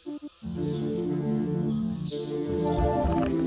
Thank you.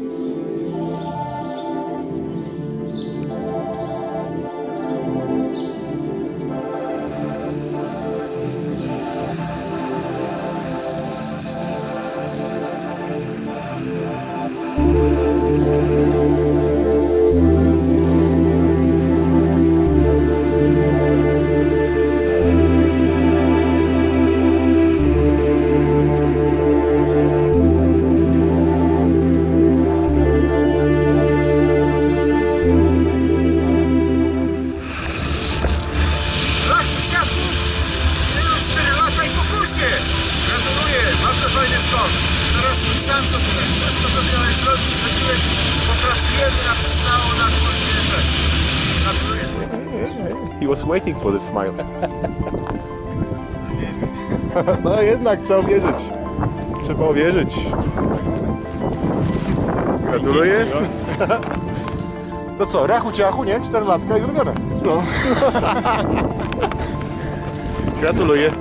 He was waiting for the smile. no jednak trzeba wierzyć. Trzeba wierzyć. Gratuluję. To co, rachu ciachu, nie? 4 latka i zrobione. No. Gratuluję.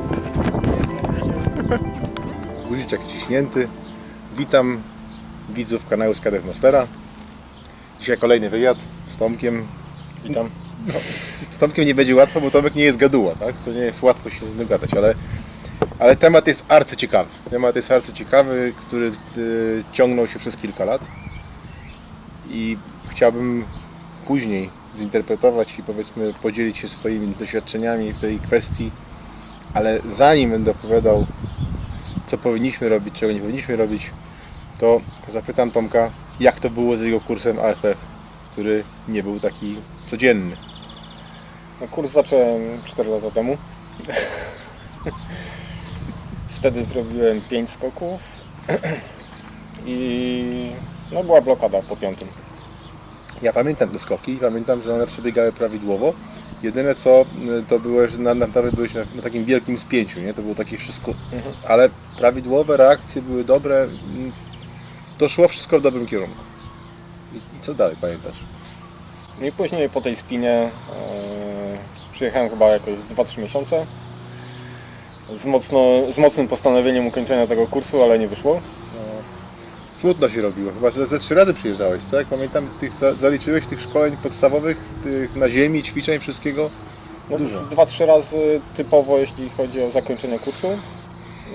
Guziczek wciśnięty. Witam widzów kanału Skad Atmosfera. Dzisiaj kolejny wywiad z Tomkiem. Witam. Z Tomkiem nie będzie łatwo, bo Tomek nie jest gaduła, tak? To nie jest łatwo się z nim gadać, ale, ale temat jest arcyciekawy. Temat jest arcyciekawy, który y, ciągnął się przez kilka lat i chciałbym później zinterpretować i powiedzmy podzielić się swoimi doświadczeniami w tej kwestii, ale zanim będę opowiadał, co powinniśmy robić, czego nie powinniśmy robić, to zapytam Tomka, jak to było z jego kursem AFF, który nie był taki codzienny. No, kurs zacząłem 4 lata temu. Wtedy zrobiłem 5 skoków i no, była blokada po piątym. Ja pamiętam te skoki i pamiętam, że one przebiegały prawidłowo. Jedyne co y, to było, że na, na, nawet byłeś na, na takim wielkim spięciu, nie? To było takie wszystko, ale prawidłowe reakcje były dobre. mm, To szło wszystko w dobrym kierunku. I, i co dalej pamiętasz? No I później po tej spinie e, przyjechałem chyba jakoś z 2-3 miesiące z, mocno, z mocnym postanowieniem ukończenia tego kursu, ale nie wyszło. Smutno się robiło. Chyba że ze trzy razy przyjeżdżałeś, co? Jak pamiętam, tych, za- zaliczyłeś tych szkoleń podstawowych, tych na ziemi, ćwiczeń, wszystkiego. No, Dużo. z 2-3 razy typowo, jeśli chodzi o zakończenie kursu.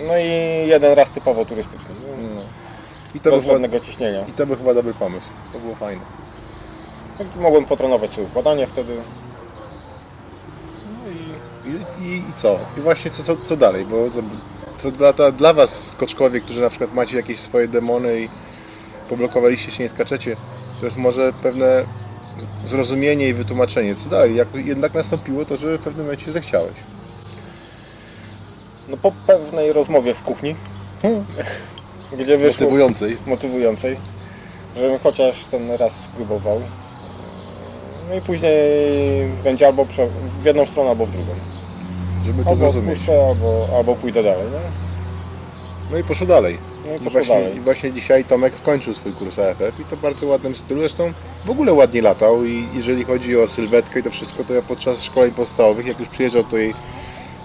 No i jeden raz typowo turystyczny. No. I to, Bez chyba- żadnego ciśnienia. I to był chyba dobry pomysł. To było fajne. No, Mogłem potrenować sobie układanie wtedy. I I, co? I właśnie co, co, co dalej? Bo co, co dla, to, dla Was, skoczkowie, którzy na przykład macie jakieś swoje demony i poblokowaliście się, nie skaczecie, to jest może pewne zrozumienie i wytłumaczenie. Co dalej? Jak jednak nastąpiło to, że w pewnym momencie zechciałeś. no, po pewnej rozmowie w kuchni, gdzie wyszło Motywującej. motywującej, żebym chociaż ten raz spróbował. No i później będzie albo w jedną stronę, albo w drugą. Żeby to Albo zrozumieć. odpuszczę, albo, albo pójdę dalej. Nie? No i poszło dalej. No i poszło właśnie, dalej. I właśnie dzisiaj Tomek skończył swój kurs AFF i to w bardzo ładnym stylu. Zresztą w ogóle ładnie latał i jeżeli chodzi o sylwetkę i to wszystko, to ja podczas szkoleń podstawowych, jak już przyjeżdżał tutaj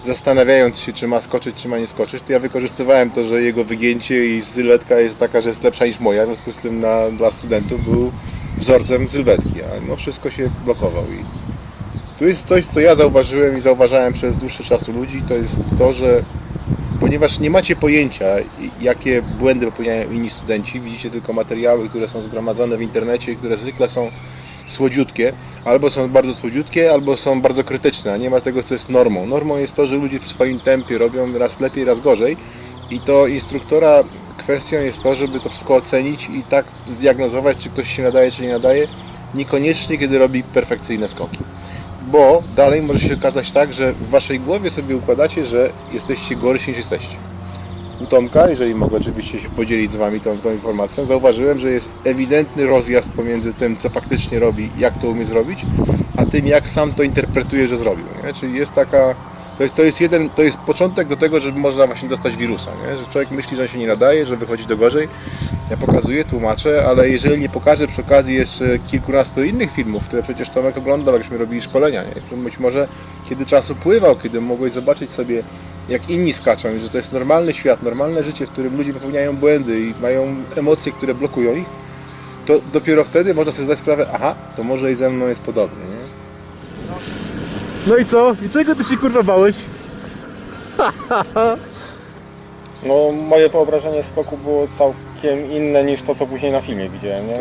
zastanawiając się, czy ma skoczyć, czy ma nie skoczyć, to ja wykorzystywałem to, że jego wygięcie i sylwetka jest taka, że jest lepsza niż moja, w związku z tym na, dla studentów był wzorcem sylwetki, a mimo wszystko się blokował. I tu jest coś, co ja zauważyłem i zauważałem przez dłuższy czas u ludzi, to jest to, że ponieważ nie macie pojęcia, jakie błędy popełniają inni studenci, widzicie tylko materiały, które są zgromadzone w internecie i które zwykle są słodziutkie, albo są bardzo słodziutkie, albo są bardzo krytyczne, a nie ma tego, co jest normą. Normą jest to, że ludzie w swoim tempie robią raz lepiej, raz gorzej. I to instruktora kwestią jest to, żeby to wszystko ocenić i tak zdiagnozować, czy ktoś się nadaje, czy nie nadaje, niekoniecznie, kiedy robi perfekcyjne skoki bo dalej może się okazać tak, że w waszej głowie sobie układacie, że jesteście gorsi niż jesteście. U Tomka, jeżeli mogę oczywiście się podzielić z wami tą, tą informacją, zauważyłem, że jest ewidentny rozjazd pomiędzy tym, co faktycznie robi, jak to umie zrobić, a tym, jak sam to interpretuje, że zrobił. Nie? Czyli jest taka. To jest, to jest jeden, to jest początek do tego, żeby można właśnie dostać wirusa, nie? że człowiek myśli, że on się nie nadaje, że wychodzi do gorzej. Ja pokazuję, tłumaczę, ale jeżeli nie pokażę przy okazji jeszcze kilkunastu innych filmów, które przecież Tomek oglądał, jakśmy robili szkolenia, nie? Być może kiedy czas upływał, kiedy mogłeś zobaczyć sobie jak inni skaczą, i że to jest normalny świat, normalne życie, w którym ludzie popełniają błędy i mają emocje, które blokują ich, to dopiero wtedy można sobie zdać sprawę, aha, to może i ze mną jest podobnie, nie? No i co? I czego ty się kurwa bałeś? No moje wyobrażenie skoku było całkiem inne niż to, co później na filmie widziałem, nie?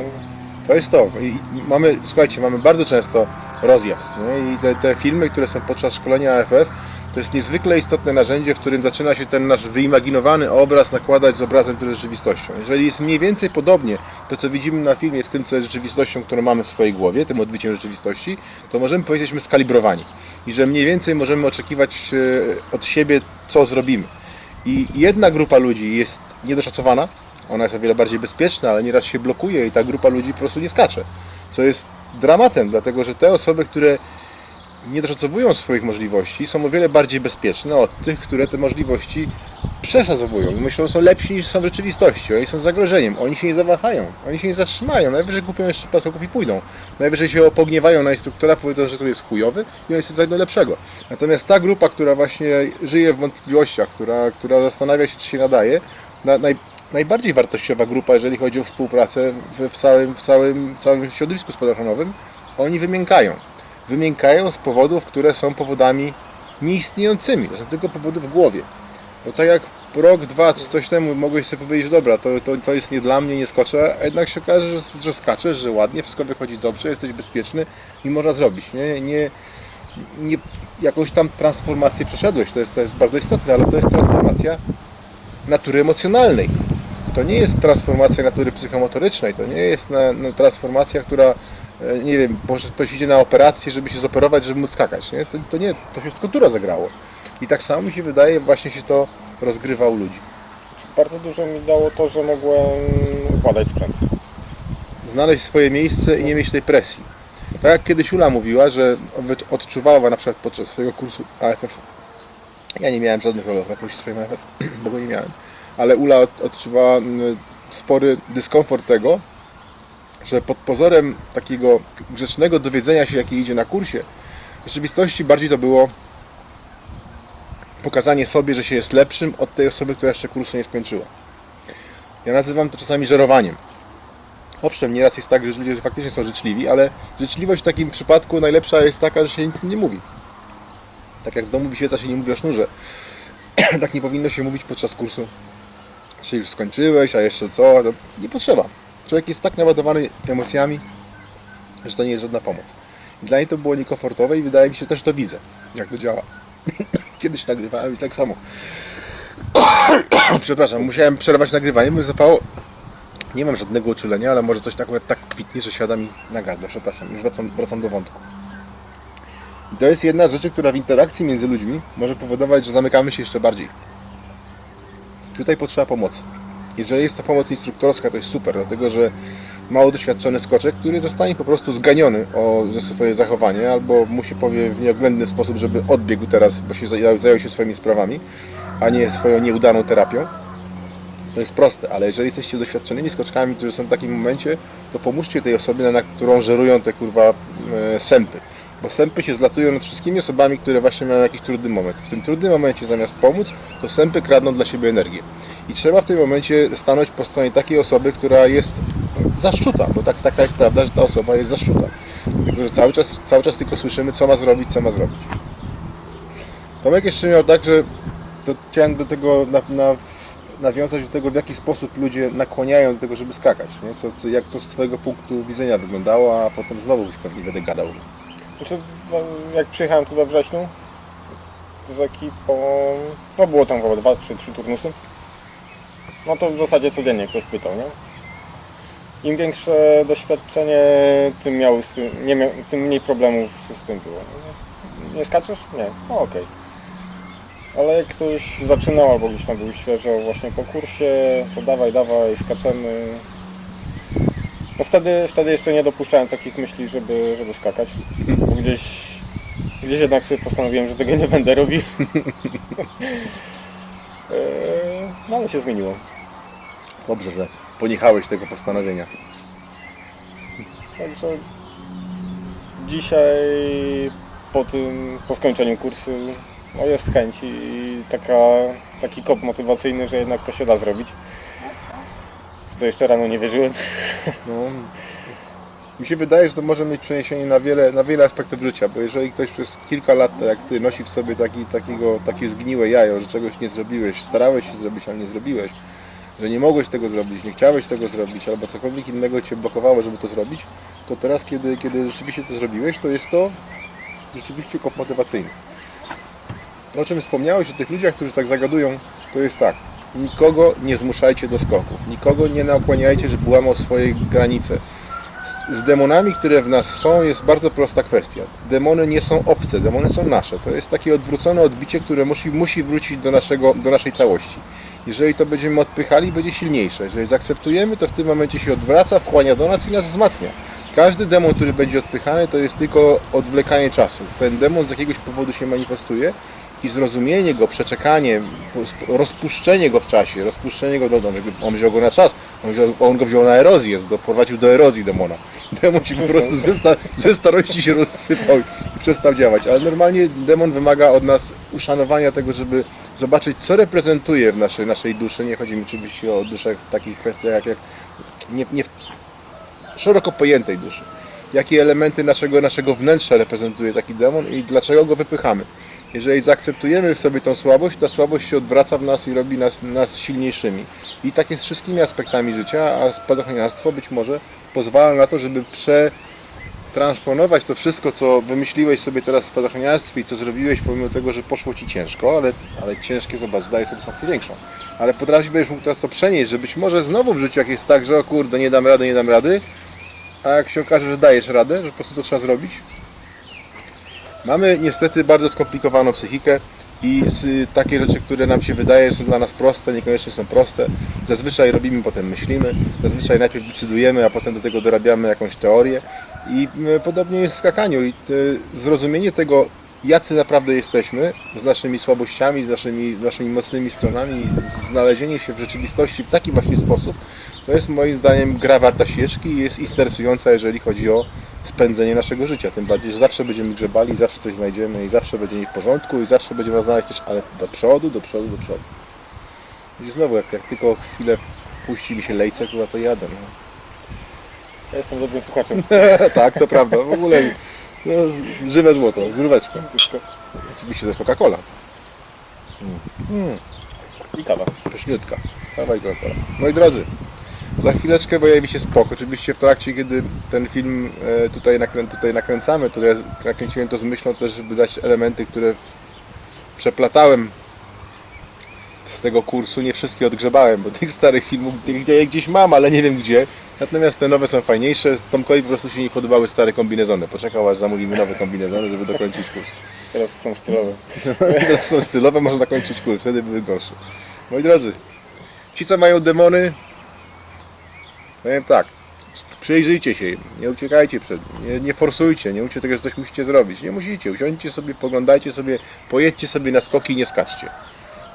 To jest to. I mamy, słuchajcie, mamy bardzo często rozjazd. Nie? I te, te filmy, które są podczas szkolenia AFF, to jest niezwykle istotne narzędzie, w którym zaczyna się ten nasz wyimaginowany obraz nakładać z obrazem, który jest rzeczywistością. Jeżeli jest mniej więcej podobnie to, co widzimy na filmie, z tym, co jest rzeczywistością, którą mamy w swojej głowie, tym odbiciem rzeczywistości, to możemy powiedzieć, że jesteśmy skalibrowani. I że mniej więcej możemy oczekiwać e, od siebie, co zrobimy. I jedna grupa ludzi jest niedoszacowana, ona jest o wiele bardziej bezpieczna, ale nieraz się blokuje i ta grupa ludzi po prostu nie skacze. Co jest dramatem, dlatego że te osoby, które nie doszacowują swoich możliwości, są o wiele bardziej bezpieczne od tych, które te możliwości przeszacowują i myślą, że są lepsi niż są w rzeczywistości. Oni są zagrożeniem, oni się nie zawahają, oni się nie zatrzymają, najwyżej kupią jeszcze pasoków i pójdą. Najwyżej się pogniewają na instruktora, powiedzą, że tu jest chujowy i oni sobie znajdą lepszego. Natomiast ta grupa, która właśnie żyje w wątpliwościach, która, która zastanawia się, czy się nadaje, na, naj, najbardziej wartościowa grupa, jeżeli chodzi o współpracę w, w, całym, w całym, całym środowisku spadochroniowym, oni wymiękają. Wymiękają z powodów, które są powodami nieistniejącymi. To są tylko powody w głowie. Bo tak jak rok, dwa czy coś temu mogłeś sobie powiedzieć, dobra, to, to, to jest nie dla mnie, nie skoczę, a jednak się okaże, że, że skaczesz, że ładnie, wszystko wychodzi dobrze, jesteś bezpieczny i można zrobić. Nie, nie, nie jakąś tam transformację przeszedłeś, to jest, to jest bardzo istotne, ale to jest transformacja natury emocjonalnej. To nie jest transformacja natury psychomotorycznej, to nie jest na, na transformacja, która, e, nie wiem, może ktoś idzie na operację, żeby się zoperować, żeby móc skakać. Nie? To, to nie, to się z kultura zagrało. I tak samo mi się wydaje, właśnie się to rozgrywa u ludzi. Bardzo dużo mi dało to, że mogłem układać sprzęt. Znaleźć swoje miejsce i nie mieć tej presji. Tak jak kiedyś Ula mówiła, że odczuwała na przykład podczas swojego kursu AFF. Ja nie miałem żadnych rolów na kursie swoim AFF, bo go nie miałem. Ale Ula od, odczuwała mm, spory dyskomfort tego, że pod pozorem takiego grzecznego dowiedzenia się, jakie idzie na kursie, w rzeczywistości bardziej to było pokazanie sobie, że się jest lepszym od tej osoby, która jeszcze kursu nie skończyła. Ja nazywam to czasami żerowaniem. Owszem, nieraz jest tak, że ludzie faktycznie są życzliwi, ale życzliwość w takim przypadku najlepsza jest taka, że się nic nie mówi. Tak jak w domu wisielca się nie mówi o sznurze. tak nie powinno się mówić podczas kursu. Czy już skończyłeś, a jeszcze co? No, nie potrzeba. Człowiek jest tak naładowany emocjami, że to nie jest żadna pomoc. Dla niej to było niekomfortowe i wydaje mi się też, że to widzę, jak to działa. Kiedyś nagrywałem i tak samo. Przepraszam, musiałem przerwać nagrywanie, bo zapało. Nie mam żadnego uczulenia, ale może coś tak, tak kwitnie, że siada mi na. Przepraszam, już wracam, wracam do wątku. I to jest jedna z rzeczy, która w interakcji między ludźmi może powodować, że zamykamy się jeszcze bardziej. Tutaj potrzeba pomocy. Jeżeli jest to pomoc instruktorska, to jest super, dlatego że mało doświadczony skoczek, który zostanie po prostu zganiony o swoje zachowanie, albo mu się powie w nieoględny sposób, żeby odbiegł teraz, bo się zajął, zajął się swoimi sprawami, a nie swoją nieudaną terapią. To jest proste, ale jeżeli jesteście doświadczonymi skoczkami, którzy są w takim momencie, to pomóżcie tej osobie, na którą żerują te kurwa e, sępy. Bo sępy się zlatują nad wszystkimi osobami, które właśnie mają jakiś trudny moment. W tym trudnym momencie zamiast pomóc, to sępy kradną dla siebie energię. I trzeba w tym momencie stanąć po stronie takiej osoby, która jest zaszczuta, bo tak, taka jest prawda, że ta osoba jest zaszczuta. Tylko, że cały czas, cały czas tylko słyszymy, co ma zrobić, co ma zrobić. Tomek jeszcze miał tak, że to chciałem do tego na, na, nawiązać do tego, w jaki sposób ludzie nakłaniają do tego, żeby skakać. Nie? Co, co, jak to z Twojego punktu widzenia wyglądało, a potem znowu już pewnie będę gadał. Znaczy, jak przyjechałem tu we wrześniu z ekipą, no było tam chyba dwa, trzy, trzy turnusy. No to w zasadzie codziennie ktoś pytał, nie? Im większe doświadczenie, tym, miały z tym, nie tym mniej problemów z tym było. Nie, nie skaczesz? Nie. No okej. Ale jak ktoś zaczynał albo gdzieś tam był świeżo właśnie po kursie, to dawaj, dawaj, skaczemy. No wtedy, wtedy jeszcze nie dopuszczałem takich myśli, żeby, żeby skakać. Bo gdzieś, gdzieś jednak sobie postanowiłem, że tego nie będę robił. Eee, no ale się zmieniło. Dobrze, że poniechałeś tego postanowienia. Także dzisiaj po tym, po skończeniu kursu no jest chęć i taka, taki kop motywacyjny, że jednak to się da zrobić. Co jeszcze rano nie wierzyłem. No, mi się wydaje, że to może mieć przeniesienie na wiele, na wiele aspektów życia, bo jeżeli ktoś przez kilka lat, tak jak ty, nosi w sobie taki, takiego, takie zgniłe jajo, że czegoś nie zrobiłeś, starałeś się zrobić, ale nie zrobiłeś, że nie mogłeś tego zrobić, nie chciałeś tego zrobić, albo cokolwiek innego cię blokowało, żeby to zrobić, to teraz, kiedy, kiedy rzeczywiście to zrobiłeś, to jest to rzeczywiście kop motywacyjny. O czym wspomniałeś o tych ludziach, którzy tak zagadują, to jest tak. Nikogo nie zmuszajcie do skoków. Nikogo nie nakłaniajcie, żeby łamał swoje granice. Z, z demonami, które w nas są, jest bardzo prosta kwestia. Demony nie są obce, demony są nasze. To jest takie odwrócone odbicie, które musi, musi wrócić do, naszego, do naszej całości. Jeżeli to będziemy odpychali, będzie silniejsze. Jeżeli zaakceptujemy, to w tym momencie się odwraca, wchłania do nas i nas wzmacnia. Każdy demon, który będzie odpychany, to jest tylko odwlekanie czasu. Ten demon z jakiegoś powodu się manifestuje i zrozumienie go, przeczekanie, rozpuszczenie go w czasie, rozpuszczenie go do. On wziął go na czas, on, wziął, on go wziął na erozję, doprowadził do erozji demona. Demon ci po prostu ze, sta, ze starości się rozsypał i przestał działać. Ale normalnie demon wymaga od nas uszanowania tego, żeby zobaczyć, co reprezentuje w naszej, naszej duszy. Nie chodzi mi oczywiście o duszę w takich kwestiach jak, jak nie, nie w szeroko pojętej duszy. Jakie elementy naszego, naszego wnętrza reprezentuje taki demon i dlaczego go wypychamy. Jeżeli zaakceptujemy w sobie tą słabość, ta słabość się odwraca w nas i robi nas, nas silniejszymi. I tak jest z wszystkimi aspektami życia, a spadochroniarstwo być może pozwala na to, żeby przetransponować to wszystko, co wymyśliłeś sobie teraz w spadochroniarstwie i co zrobiłeś, pomimo tego, że poszło Ci ciężko, ale, ale ciężkie, zobacz, daje satysfakcję większą. Ale potrafisz będziesz mógł teraz to przenieść, że być może znowu w życiu jak jest tak, że o kurde, nie dam rady, nie dam rady, a jak się okaże, że dajesz radę, że po prostu to trzeba zrobić, Mamy niestety bardzo skomplikowaną psychikę i takie rzeczy, które nam się wydaje są dla nas proste, niekoniecznie są proste. Zazwyczaj robimy, potem myślimy, zazwyczaj najpierw decydujemy, a potem do tego dorabiamy jakąś teorię. I podobnie jest w skakaniu. I zrozumienie tego, jacy naprawdę jesteśmy, z naszymi słabościami, z naszymi, z naszymi mocnymi stronami, znalezienie się w rzeczywistości w taki właśnie sposób, to jest moim zdaniem gra warta świeczki i jest interesująca, jeżeli chodzi o spędzenie naszego życia. Tym bardziej, że zawsze będziemy grzebali, zawsze coś znajdziemy i zawsze będzie nie w porządku i zawsze będziemy znaleźć coś, ale do przodu, do przodu, do przodu. I znowu, jak, jak tylko chwilę puści mi się lejce, chyba to jadę. No. Ja jestem dobrym słuchaczem. tak, to prawda. W ogóle to z- żywe złoto. Wszystko. Oczywiście to jest Coca-Cola. I kawa. Pyszniutka. Kawa i Coca-Cola. Moi drodzy, za chwileczkę pojawi się spok. Oczywiście w trakcie, kiedy ten film e, tutaj, nakrę, tutaj nakręcamy, to ja nakręciłem to z myślą też, żeby dać elementy, które przeplatałem z tego kursu. Nie wszystkie odgrzebałem, bo tych starych filmów je gdzieś mam, ale nie wiem gdzie. Natomiast te nowe są fajniejsze. Tomkowi po prostu się nie podobały stare kombinezony. Poczekał aż zamówimy nowe kombinezony, żeby dokończyć kurs. Teraz są stylowe. Teraz są stylowe, można dokończyć kurs, wtedy były gorsze. Moi drodzy, ci co mają demony, powiem tak, przyjrzyjcie się nie uciekajcie przed nie, nie forsujcie, nie ucie tego, że coś musicie zrobić. Nie musicie, usiądźcie sobie, poglądajcie sobie, pojedźcie sobie na skoki i nie skaczcie.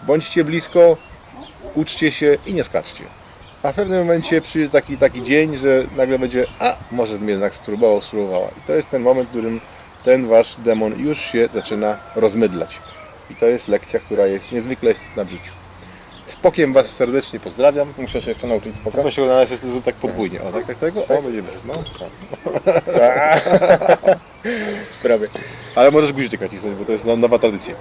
Bądźcie blisko, uczcie się i nie skaczcie. A w pewnym momencie przyjdzie taki, taki dzień, że nagle będzie, a może bym jednak spróbował, spróbowała. I to jest ten moment, w którym ten wasz demon już się zaczyna rozmydlać. I to jest lekcja, która jest niezwykle istotna w życiu. Spokiem was serdecznie pozdrawiam. Muszę się jeszcze nauczyć spoko. To się na jest zrób tak podwójnie. O, tak, tak, tego? O, będzie wyszedł. No, tak. Prawie. Ale możesz guziczek nacisnąć, bo to jest no- nowa tradycja.